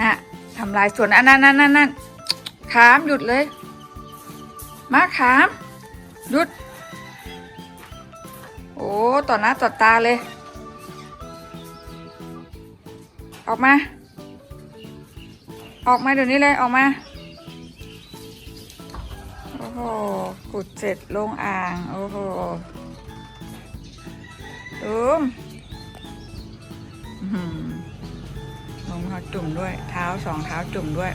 น่ะทำลายสวนอันนั้นนั่นนั่นขามหยุดเลย มาขาม หยุด โอ้ต่อหน้าต่อตาเลย ออกมา ออกมาเดี๋ยวนี้เลยออกมา โอ้โหขุดเสร็จลงอ่าง โอ้โหตูม จุ่มด้วย เท้าสองเท้าจุ่มด้วย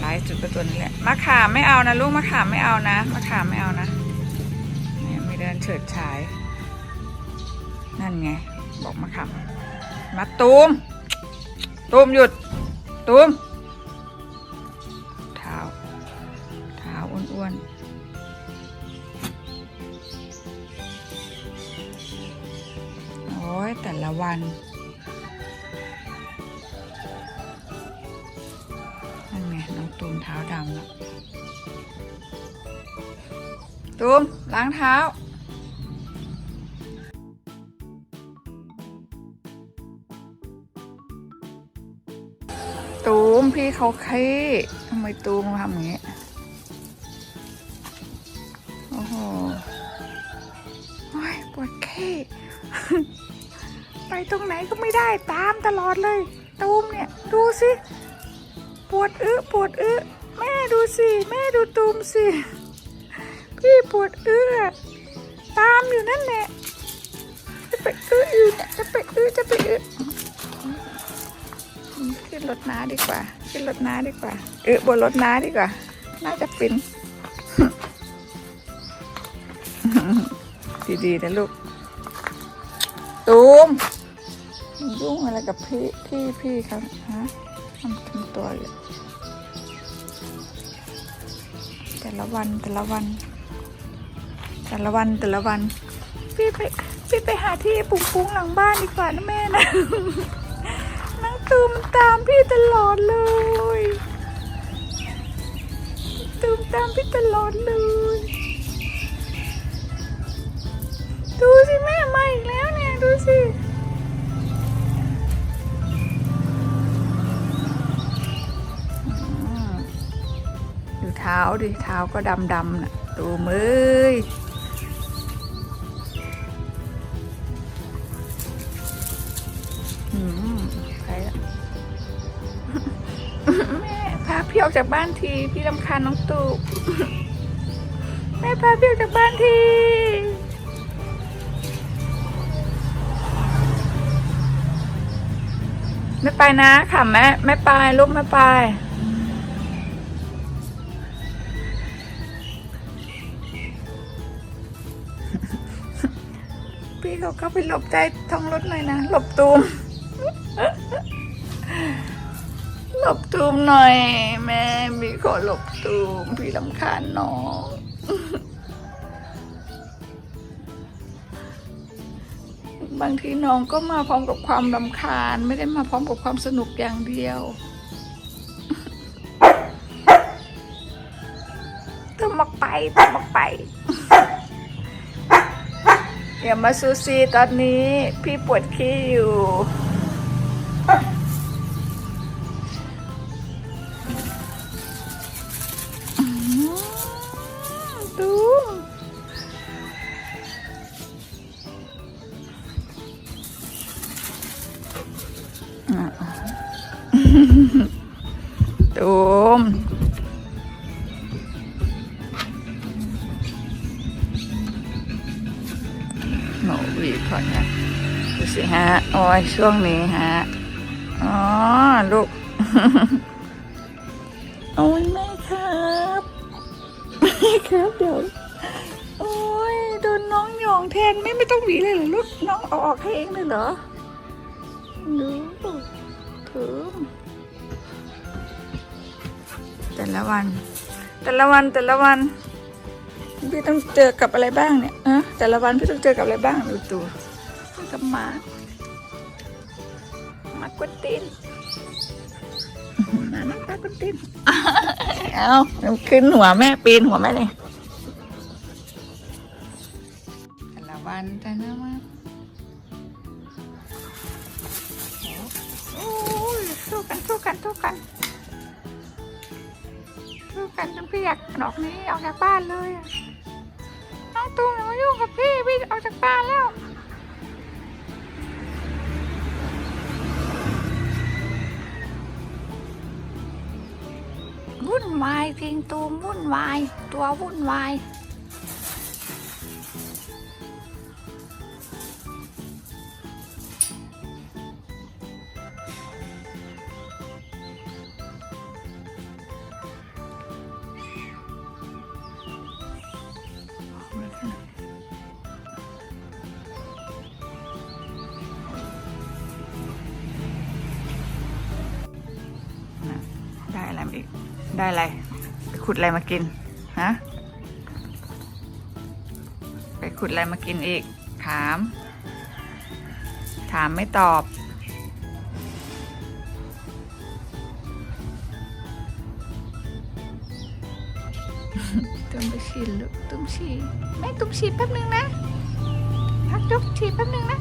หลายจุดประตัวนี้แหละมะขามไม่เอานะลูกมะขามไม่เอานะมะขามไม่เอานะเนี่ยไม่เดินเฉิดฉาย นั่นไง บอกมะขามมาตูมตูมหยุดตูมเท้าเท้าอ้วนๆโอ้ยแต่ละวัน ตูมเท้าดำแล้วตูมล้างเท้าตูมพี่เขาเค้ทำไมตูมทำอย่างนี้ โอ้โหโอ้ยปวดเค้ไปตรงไหนก็ไม่ได้ตามตลอดเลย ตูมเนี่ย ดูสิ ปวดอึปวดอึแม่ดูสิแม่ดูตูมสิ พี่ปวดอึอตามอยู่นั่นแหละจะไปอึอยู่เนี่ยจะไปอึจะไปอึขึ้นรถน้าดีกว่า ขึ้นรถน้าดีกว่าอึบนรถน้าดีกว่า น่าจะฟินดีๆนะลูก ตูมยุ่งอะไรกับพี่พี่พี่ครับฮะ ทำตัวอยู่ แต่ละวันแต่ละวัน แต่ละวันแต่ละวัน พี่ไปพี่ไปหาที่ปุ้งปุ้งหลังบ้านดีกว่านะแม่นะนังตูมตามพี่ตลอดเลยตูมตามพี่ตลอดเลย ดูเท้าดิเท้าก็ดำดำน่ะดูมืออืมใครอะแม่พาพี่ออกจากบ้านที พี่รำคาญน้องตูบแม่พาพี่ออกจากบ้านทีไม่ไปนะค่ะแม่ไม่ไปลูกไม่ไป พี่เขาก็ไปหลบใต้ท้องรถหน่อยนะ หลบตูม หลบตูมหน่อย แม่มีขอหลบตูม พี่ลำคาญน้องบางทีน้องก็มาพร้อมกับความรำคาญ ไม่ได้มาพร้อมกับความสนุกอย่างเดียวต้องมาไปต้องมาไป อย่ามาซูซีตอนนี้พี่ปวดขี้อยู่อืมดูตูม หนูวีก่อนนะดูสิฮะ โอ้ยช่วงนี้ฮะ อ๋อ ลูก โอ้ยแม่ครับแม่ครับเดี๋ยว โอ้ยโดนน้องหยองแทนไม่ไม่ต้องหวีเลยเหรอลูก น้องเอาออกให้เองเลยเหรอดูถือแต่ละวัน แต่ละวันแต่ละวัน พี่ต้องเจอกับอะไรบ้างเนี่ยแต่ละวันพี่ต้องเจอกับอะไรบ้างดูดูกับหมามากวตินหมาหน้าตากวตินเอาขึ้นหัวแม่ปีนหัวแม่เลยแต่ละวันแต่ละวันโอ้ยสู้กันสู้กันสู้กันสู้กันจนพี่อยากหนอกนี้ออกจากบ้านเลย ตูมอย่ามายุ่งกับพี่พี่ออกจากบ้านแล้ววุ่นวายจริงตูมวุ่นวาย ตัววุ่นวาย อีก ได้อะไร ไปขุดอะไรมากิน ฮะ ไปขุดอะไรมากินอีก ถาม ถามไม่ตอบ ตุ้มไปฉี่ลูกตุ้มฉี่แม่ตุ้มฉี่แป๊บนึงนะพักยกฉี่แป๊บนึงนะ